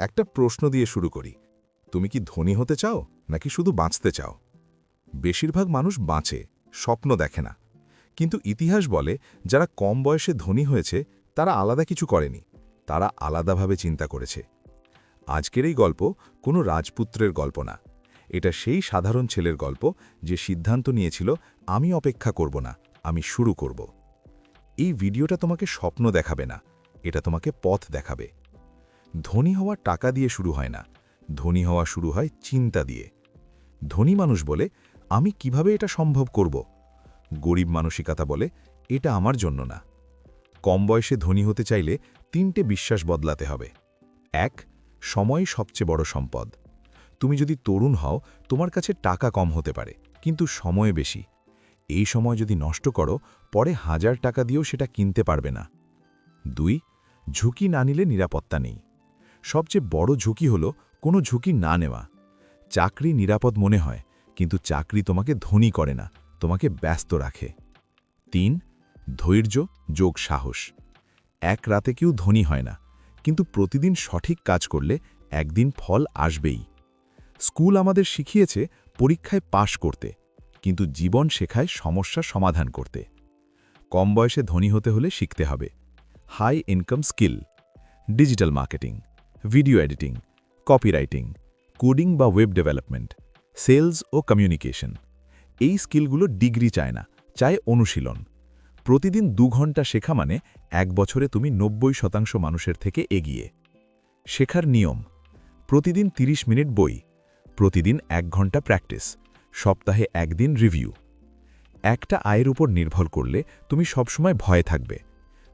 একটা প্রশ্ন দিয়ে শুরু করি। তুমি কি ধনী হতে চাও, নাকি শুধু বাঁচতে চাও? বেশিরভাগ মানুষ বাঁচে, স্বপ্ন দেখে না। কিন্তু ইতিহাস বলে, যারা কম বয়সে ধনী হয়েছে, তারা আলাদা কিছু করেনি, তারা আলাদাভাবে চিন্তা করেছে। আজকের এই গল্প কোনো রাজপুত্রের গল্প না। এটা সেই সাধারণ ছেলের গল্প যে সিদ্ধান্ত নিয়েছিল, আমি অপেক্ষা করব না, আমি শুরু করব। এই ভিডিওটা তোমাকে স্বপ্ন দেখাবে না, এটা তোমাকে পথ দেখাবে। ধনী হওয়া টাকা দিয়ে শুরু হয় না। ধনী হওয়া শুরু হয় চিন্তা দিয়ে। ধনী মানুষ বলে, আমি কীভাবে এটা সম্ভব করব? গরিব মানসিকতা বলে, এটা আমার জন্য না। কম বয়সে ধনী হতে চাইলে তিনটে বিশ্বাস বদলাতে হবে। এক, সময় সবচেয়ে বড় সম্পদ। তুমি যদি তরুণ হও, তোমার কাছে টাকা কম হতে পারে, কিন্তু সময় বেশি। এই সময় যদি নষ্ট করো, পরে হাজার টাকা দিয়েও সেটা কিনতে পারবে না। দুই, ঝুঁকি না নিলে নিরাপত্তা নেই। সবচেয়ে বড় ঝুঁকি হলো কোনো ঝুঁকি না নেওয়া। চাকরি নিরাপদ মনে হয়, কিন্তু চাকরি তোমাকে ধনী করে না, তোমাকে ব্যস্ত রাখে। তিন, ধৈর্য, যোগ, সাহস। এক রাতে কেউ ধনী হয় না, কিন্তু প্রতিদিন সঠিক কাজ করলে একদিন ফল আসবেই। স্কুল আমাদের শিখিয়েছে পরীক্ষায় পাশ করতে, কিন্তু জীবন শেখায় সমস্যা সমাধান করতে। কম বয়সে ধনী হতে হলে শিখতে হবে। High income skill, digital marketing. Video editing copywriting coding বা ওয়েব ডেভেলপমেন্ট সেলস ও কমিউনিকেশন এই স্কিলগুলো ডিগ্রি চায় না, চায় অনুশীলন। প্রতিদিন দু ঘণ্টা শেখা মানে এক বছরে তুমি নব্বই শতাংশ মানুষের থেকে এগিয়ে। শেখার নিয়ম, প্রতিদিন ৩০ মিনিট বই, প্রতিদিন এক ঘণ্টা প্র্যাকটিস সপ্তাহে একদিন রিভিউ একটা আয়ের উপর নির্ভর করলে তুমি সবসময় ভয়ে থাকবে।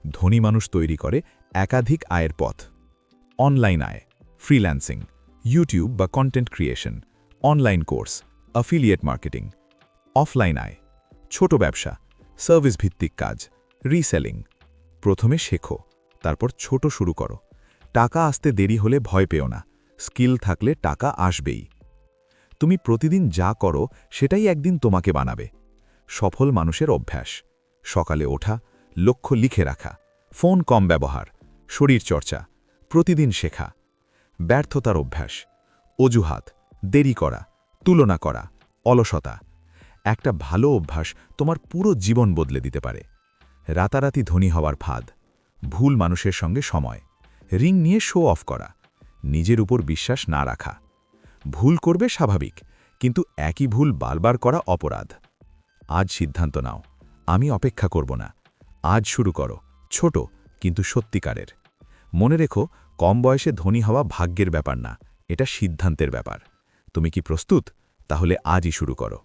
ধনী মানুষ তৈরি করে একাধিক আয়ের পথ। অনলাইন আয় ফ্রিল্যান্সিং ইউটিউব বা content creation online course affiliate marketing offline আয়, ছোট ব্যবসা সার্ভিস ভিত্তিক কাজ রিসেলিং প্রথমে শেখো, তারপর ছোট শুরু করো। টাকা আসতে দেরি হলে ভয় পেও না স্কিল থাকলে টাকা আসবেই। তুমি প্রতিদিন যা করো, সেটাই একদিন তোমাকে বানাবে। সফল মানুষের অভ্যাস, সকালে ওঠা, লক্ষ্য লিখে রাখা ফোন কম ব্যবহার শরীর চর্চা প্রতিদিন শেখা, ব্যর্থতার অভ্যাস, অজুহাত, দেরি করা, তুলনা করা, অলসতা, একটা ভালো অভ্যাস তোমার পুরো জীবন বদলে দিতে পারে। রাতারাতি ধনী হওয়ার ফাঁদ, ভুল মানুষের সঙ্গে সময়, রিং নিয়ে শো অফ করা, নিজের উপর বিশ্বাস না রাখা। ভুল করবে স্বাভাবিক, কিন্তু একই ভুল বারবার করা অপরাধ। আজ সিদ্ধান্ত নাও, আমি অপেক্ষা করব না, আজ শুরু করো, ছোট, কিন্তু সত্যিকারের। মনে রেখো, কম বয়সে ধনী হওয়া ভাগ্যের ব্যাপার না, এটা সিদ্ধান্তের ব্যাপার। তুমি কি প্রস্তুত? তাহলে আজই শুরু করো।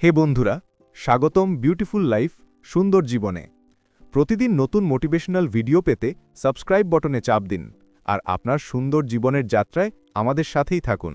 হে বন্ধুরা, স্বাগতম বিউটিফুল লাইফ সুন্দর জীবনে। প্রতিদিন নতুন মোটিভেশনাল ভিডিও পেতে সাবস্ক্রাইব বটনে চাপ দিন, আর আপনার সুন্দর জীবনের যাত্রায় আমাদের সাথেই থাকুন।